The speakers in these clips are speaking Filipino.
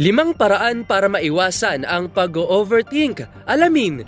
Limang paraan para maiwasan ang pag-overthink. Alamin.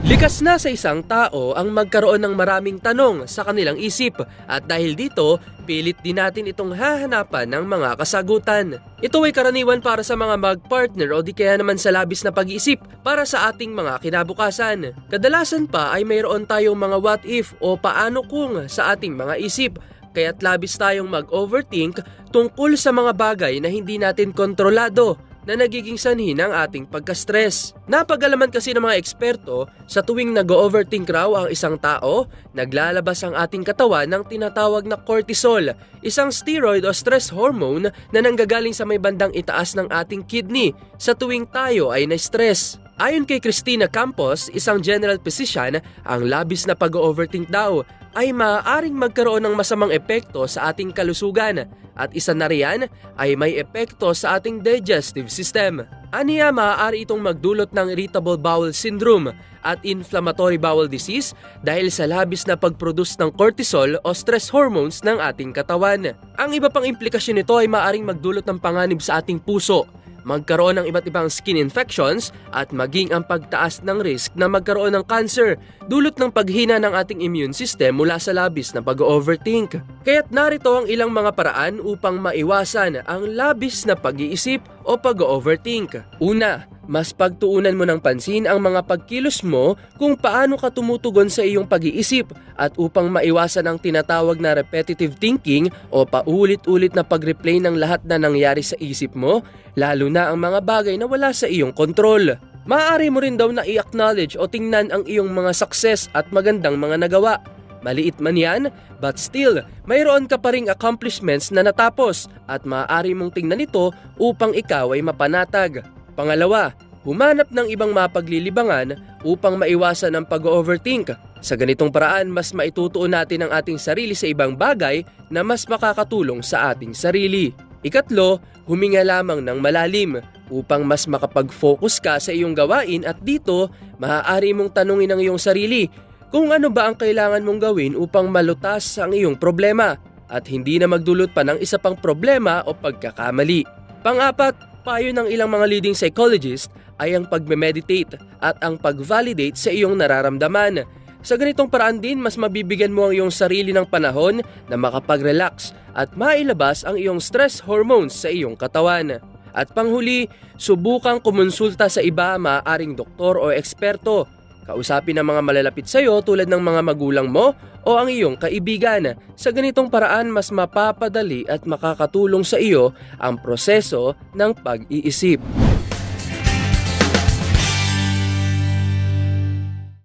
Likas na sa isang tao ang magkaroon ng maraming tanong sa kanilang isip at dahil dito, pilit din natin itong hahanapan ng mga kasagutan. Ito ay karaniwan para sa mga mag-partner o di kaya naman sa labis na pag-iisip para sa ating mga kinabukasan. Kadalasan pa ay mayroon tayong mga what if o paano kung sa ating mga isip kaya't labis tayong mag-overthink tungkol sa mga bagay na hindi natin kontrolado na nagiging sanhi ng ating pagka-stress. Napagalaman kasi ng mga eksperto, sa tuwing nag-overthink raw ang isang tao, naglalabas ang ating katawan ng tinatawag na cortisol, isang steroid o stress hormone na nanggagaling sa may bandang itaas ng ating kidney sa tuwing tayo ay na-stress. Ayon kay Christina Campos, isang general physician, ang labis na pag-overthink daw ay maaaring magkaroon ng masamang epekto sa ating kalusugan at isa na riyan ay may epekto sa ating digestive system. Aniya maaari itong magdulot ng irritable bowel syndrome at inflammatory bowel disease dahil sa labis na pag-produce ng cortisol o stress hormones ng ating katawan. Ang iba pang implikasyon nito ay maaaring magdulot ng panganib sa ating puso, magkaroon ng iba't ibang skin infections at maging ang pagtaas ng risk na magkaroon ng cancer dulot ng paghina ng ating immune system mula sa labis na pag-overthink. Kaya't narito ang ilang mga paraan upang maiwasan ang labis na pag-iisip o pag-overthink. Una, mas pagtuunan mo ng pansin ang mga pagkilos mo kung paano ka tumutugon sa iyong pag-iisip at upang maiwasan ang tinatawag na repetitive thinking o paulit-ulit na pag-replay ng lahat na nangyari sa isip mo, lalo na ang mga bagay na wala sa iyong kontrol. Maaari mo rin daw na i-acknowledge o tingnan ang iyong mga success at magandang mga nagawa. Maliit man yan, but still, mayroon ka pa ring accomplishments na natapos at maaari mong tingnan ito upang ikaw ay mapanatag. Pangalawa, humanap ng ibang mapaglilibangan upang maiwasan ang pag-overthink. Sa ganitong paraan, mas maitutuon natin ang ating sarili sa ibang bagay na mas makakatulong sa ating sarili. Ikatlo, huminga lamang ng malalim upang mas makapag-focus ka sa iyong gawain at dito, maaari mong tanungin ang iyong sarili kung ano ba ang kailangan mong gawin upang malutas ang iyong problema at hindi na magdulot pa ng isa pang problema o pagkakamali. Pang-apat, payo ng ilang mga leading psychologist ay ang pagme-meditate at ang pag-validate sa iyong nararamdaman. Sa ganitong paraan din, mas mabibigyan mo ang iyong sarili ng panahon na makapag-relax at mailabas ang iyong stress hormones sa iyong katawan. At panghuli, subukang kumonsulta sa iba, maaaring doktor o eksperto. Kausapin ang mga malalapit sa iyo tulad ng mga magulang mo o ang iyong kaibigan. Sa ganitong paraan, mas mapapadali at makakatulong sa iyo ang proseso ng pag-iisip.